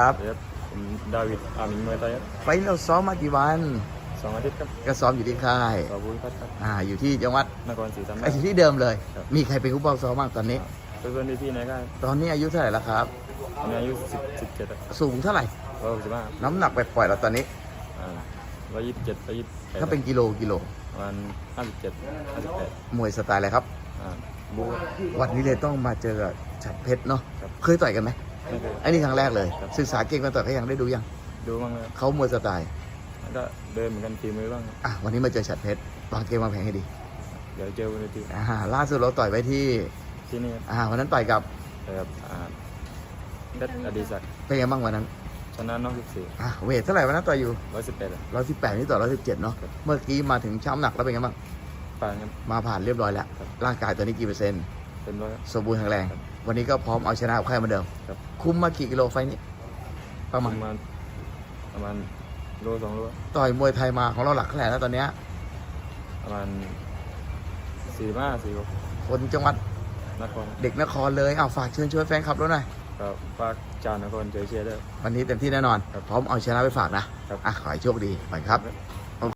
ครับครับผมดาวิดอามินเมอร์ไตครับไฟล์เราซ้อมมากี่วันสองอาทิตย์ครับก็ซ้อมอยู่ที่ค่ายต่อบุญพัฒน์ครับอ่าอยู่ที่จังหวัดนครศรีธรรมไอ้ราชอยู่ที่เดิมเลยครับมีใครเป็นผู้ป้องซ้อมบ้างตอนนี้เพื่อนๆพี่ๆในค่ายตอนนี้อายุเท่าไหร่แล้วครับตอนนี้อายุสิบสิบเจ็ดสูงเท่าไหร่ร้อยหกสิบห้าน้ำหนักไปปล่อยๆเราตอนนี้ร้อยยี่สิบเจ็ดร้อยยี่สิบแปดถ้าเป็นกิโลกิโลประมาณห้าสิบเจ็ดห้าสิบแปดมวยสไตล์อะไรครับบูครับวันนี้เลยต้องมาเจอกับฉัดเพชรเนาะครับเคยต่อยกันไหมไม่เคยไอ้นี่ครั้งแรกเลย ครับ ศึกษาเก่งมาต่อยเขายังได้ดูยังดูบ้างเลยครับเขามวยสไตล์แล้วก็เดินเหมือนกันทีมือบ้างครับอะวันนี้มาเจอฉัดเพชรวางเกมวางแผนให้ดีเดี๋ยวเจอบนเวทีอ่าล่าสุดเราต่อยไว้ที่ที่นี่ครับอ่าวันนั้นต่อยกับแต่ครับอ่าเพชรอดีศักดิ์เป็นไงบ้างวันนั้นชนะน้องสิบสี่อะเวทเท่าไหร่วันนั้นต่อยอยู่ร้อยสิบแปดร้อยสิบแปดนี่ต่อร้อยสิบเจ็ดเนาะครับเมื่อกี้มาถึงช้ำหนักแล้วเป็นไงบ้างปานครับ มาผ่านเรียบร้อยแล้วครับ ร่างกายตอนนี้กี่เปอร์เซ็นต์ เป็นร้อยครับสมบูรณ์แข็งแรง ครับวันนี้ก็พร้อมเอาชนะกับใครเหมือนเดิมครับ คุมมากี่กิโลไฟล์นี้ ประปมาณระมาณประมาณโลสองโลต่อยมวยไทยมาของเราหลักเท่าไหร่แล้วตอนเนี้ยประมาณสี่ห้าสี่หกคนจังหวัดนครเด็กนครเลยเอาฝากเชิญชวนแฟนคลับแล้วหน่อยก็ฝากจานนครเจอเชียร์ด้วยวันนี้เต็มที่แน่นอน ครับพร้อมเอาชนะไปฝากนะครับ อะขอให้โชคดีไปครับครับ